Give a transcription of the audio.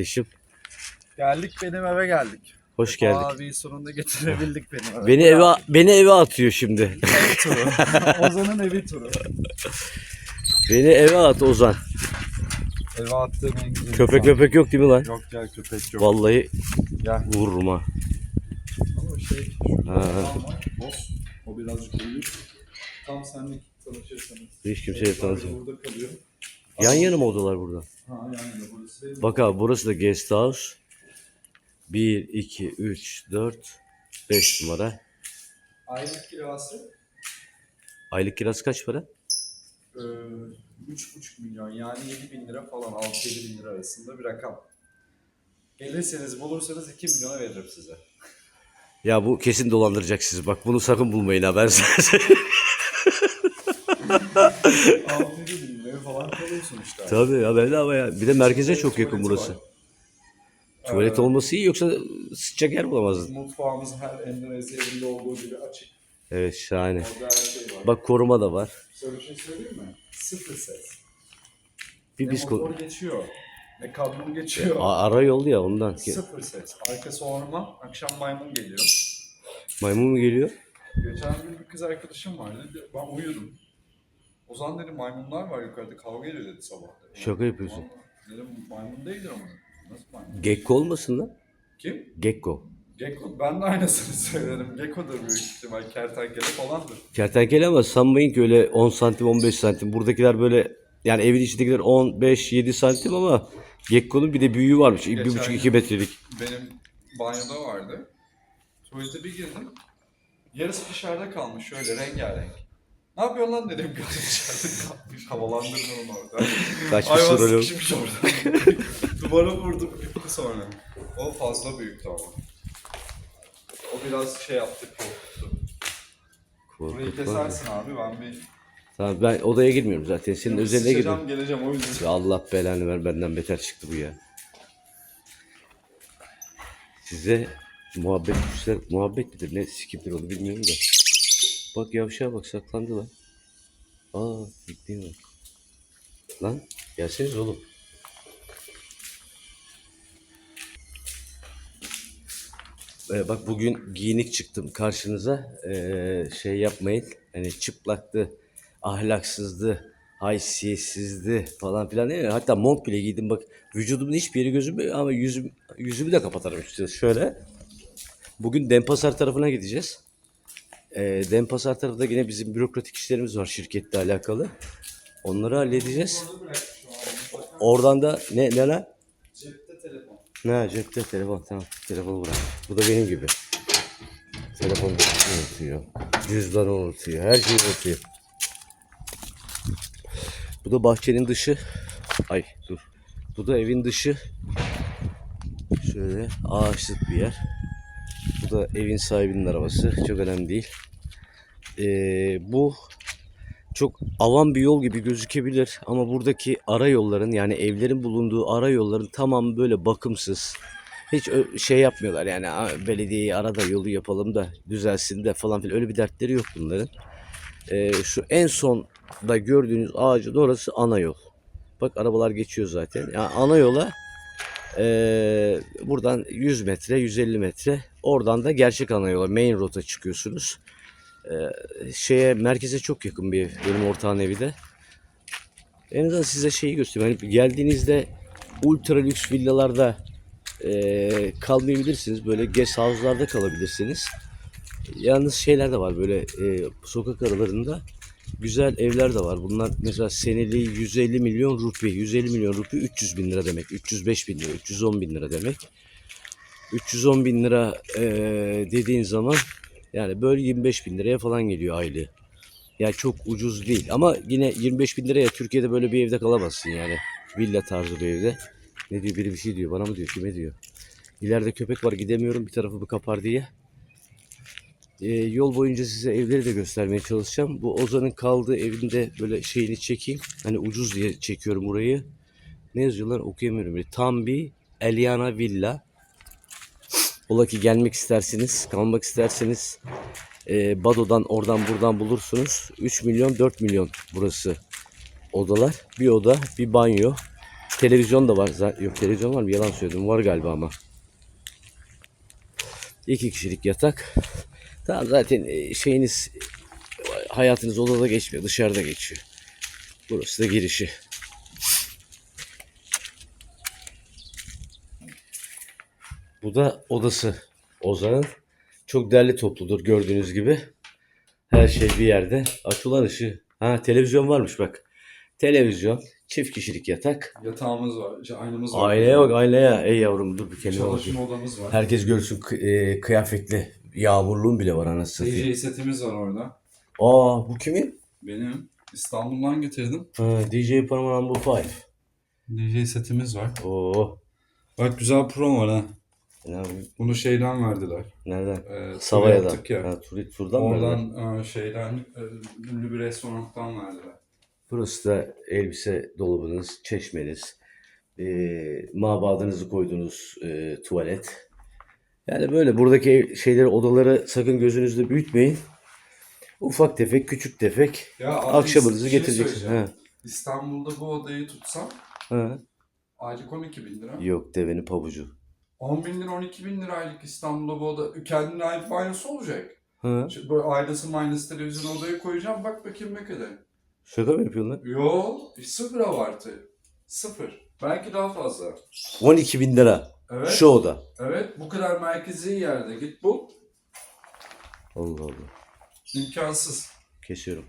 Eşim Geldik benim eve geldik. hoş geldik. Abi sonunda getirebildik benim eve. Beni eve beni eve atıyor şimdi. Ev turu. Ozan'ın evi turu. Beni eve at Ozan. Eve attığım en güzel Köpek insan. köpek yok değil mi lan? Yok gel köpek yok. Vallahi Gel. vururum ha. Ama şey Ha. O birazcık büyük. Tam senlik tanışırsanız. Hiç kimseye Sadece tanışmıyor. Burada kalıyor. Yan yana mı odalar burada? Ha burası benim. Bak abi burası da guest house. 1, 2, 3, 4, 5 numara. Aylık kirası Aylık kirası kaç para? e, 3,5 milyon yani 7 bin lira falan 6-7 bin lira arasında bir rakam. Gelirseniz bulursanız 2 milyona veririm size. Ya bu kesin dolandıracak sizi. Bak bunu sakın bulmayın ha ben size. 6-7 bin falan kalıyorsun işte. Tabii ya bedava ya. Bir de merkeze çok yakın burası. var. Tuvalet Ee, olması iyi yoksa sıçacak yer bulamazdın. Mutfağımız her Endonezya evinde olduğu gibi açık. Evet şahane. Orada her şey var. Bak koruma da var. Size bir şey söyleyeyim mi? Sıfır ses. Bir Ne biz ko- motor geçiyor, ne kablo geçiyor. A- ara yol ya ondan. Sıfır ses. Arkası orman, akşam maymun geliyor. Maymun mu geliyor? Geçen gün bir kız arkadaşım vardı. Ben uyudum. Ozan dedi maymunlar var yukarıda kavga ediyor dedi sabah. Şaka yapıyorsun. "Vallahi." Dedim maymun değildir ama. Nasıl maymun? Gekko olmasın lan? Kim? Gekko. Gecko. Ben de aynısını söyledim. Gecko'dur büyük ihtimal. Kertenkele falandır. Kertenkele ama sanmayın ki öyle 10 santim 15 santim. Buradakiler böyle yani evin içindekiler 10, 5, 7 santim ama Gekko'nun bir de büyüğü varmış. Geçen 1,5-2 gün- metrelik. Benim banyoda vardı. Tuvalete bir girdim. Yarısı dışarıda kalmış şöyle rengarenk. Ne yapıyorsun lan dedim. Gözü dışarıda kalmış. Havalandırdım onu orada. Kaçmış Hayvan rolü. sıkışmış orada. Duvara vurdum gitti sonra. O fazla büyüktü ama. O biraz şey yaptı korkuttu. Burayı kesersin abi ben bir... Tamam ben odaya girmiyorum zaten. Senin özeline Sıçacağım, girdim. geleceğim o yüzden. Ya Allah belanı ver benden beter çıktı bu ya. Size muhabbet kuşlar, muhabbet midir ne sikimdir onu bilmiyorum da. Bak yavşağa bak saklandı lan. Aa gittiğim bak. Lan gelseniz oğlum. Ee, bak bugün giyinik çıktım karşınıza. Ee, şey yapmayın. Hani çıplaktı, ahlaksızdı, haysiyetsizdi falan filan değil mi? Hatta mont bile giydim bak. Vücudumun hiçbir yeri gözükmüyor ama yüzüm, yüzümü de kapatırım açıkçası. Şöyle. Bugün Denpasar tarafına gideceğiz. Ee, Denpasar tarafında yine bizim bürokratik işlerimiz var şirketle alakalı. Onları halledeceğiz. Oradan da ne ne lan? Cepte telefon. Ne cepte telefon tamam telefonu bırak. Bu da benim gibi. Telefonu unutuyor. Cüzdanı unutuyor. Her şeyi unutuyor. Bu da bahçenin dışı. Ay dur. Bu da evin dışı. Şöyle ağaçlık bir yer. Da evin sahibinin arabası. Çok önemli değil. Ee, bu çok avam bir yol gibi gözükebilir ama buradaki ara yolların yani evlerin bulunduğu ara yolların tamamı böyle bakımsız. Hiç şey yapmıyorlar yani "Aa, belediyeyi arada yolu yapalım da düzelsin de falan filan öyle bir dertleri yok bunların. Ee, şu en son da gördüğünüz ağacın orası ana yol. Bak arabalar geçiyor zaten. Yani ana yola ee, buradan 100 metre 150 metre oradan da gerçek ana yola main rota çıkıyorsunuz şeye merkeze çok yakın bir. Benim ortağın evi de. En azından size şeyi göstereyim. Hani geldiğinizde ultra lüks villalarda eee kalmayabilirsiniz. Böyle guest house'larda kalabilirsiniz. Yalnız şeyler de var böyle eee, sokak aralarında güzel evler de var. Bunlar mesela seneliği 150 milyon rupi. 150 milyon rupi 300 bin lira demek. 305 bin lira, 310 bin lira demek. 310 bin lira eee, dediğin zaman yani böyle 25 bin liraya falan geliyor aylığı. Yani çok ucuz değil ama yine 25 bin liraya Türkiye'de böyle bir evde kalamazsın yani. Villa tarzı bir evde. Ne diyor biri bir şey diyor bana mı diyor kime diyor. İleride köpek var gidemiyorum bir tarafımı kapar diye. Ee, yol boyunca size evleri de göstermeye çalışacağım. Bu Ozan'ın kaldığı evinde böyle şeyini çekeyim. Hani ucuz diye çekiyorum burayı. Ne yazıyorlar okuyamıyorum. bile. Tambi Eliana Villa. Ola ki gelmek isterseniz, kalmak isterseniz e, Bado'dan oradan buradan bulursunuz. 3 milyon 4 milyon burası odalar. Bir oda, bir banyo. televizyon da var. Yok televizyon var mı? Yalan söyledim. Var galiba ama. İki kişilik yatak. Tamam zaten e, şeyiniz hayatınız odada geçmiyor. Dışarıda geçiyor. Burası da girişi. Bu da odası Ozan'ın. Çok derli topludur gördüğünüz gibi. Her şey bir yerde. Açılan ışığı. Ha televizyon varmış bak. Televizyon, çift kişilik yatak. Yatağımız var, şey, aynamız var. Aynaya bak aynaya. Ey yavrum dur bir kendime bakayım. Çalışma odamız var. Herkes görsün kı- e, kıyafetli. Yağmurluğum bile var anasını satayım. DJ setimiz var orada. Aa bu kimin? Benim İstanbul'dan getirdim. Ha, DJ Parmahan bu Five. DJ setimiz var. Oo. Bak güzel prom var ha. Ne yapayım? Bunu şeyden verdiler. Nereden? Ee, Savaya'dan. yaptık ya. Ha, tur, turdan mı? verdiler? Oradan e, şeyden e, ünlü bir restorandan verdiler. Burası da elbise dolabınız, çeşmeniz, e, mabadınızı koyduğunuz e, tuvalet. Yani böyle buradaki şeyleri, odaları sakın gözünüzde büyütmeyin. Ufak tefek, küçük tefek Ya akşamınızı şey getireceksin. söyleyeceğim. Ha. İstanbul'da bu odayı tutsam Ha. aylık 12 bin lira. Yok devenin pabucu. 10 bin lira 12 bin lira aylık İstanbul'da bu oda kendine ait banyosu olacak. Ha. Şimdi böyle aynası maynası televizyon odaya koyacağım bak bakayım ne kadar. Şaka mı yapıyorsun lan? Yo sıfır abartı. Sıfır. Belki daha fazla. 12 bin lira. Evet. Şu oda. Evet bu kadar merkezi yerde git bul. Allah Allah. İmkansız. Kesiyorum.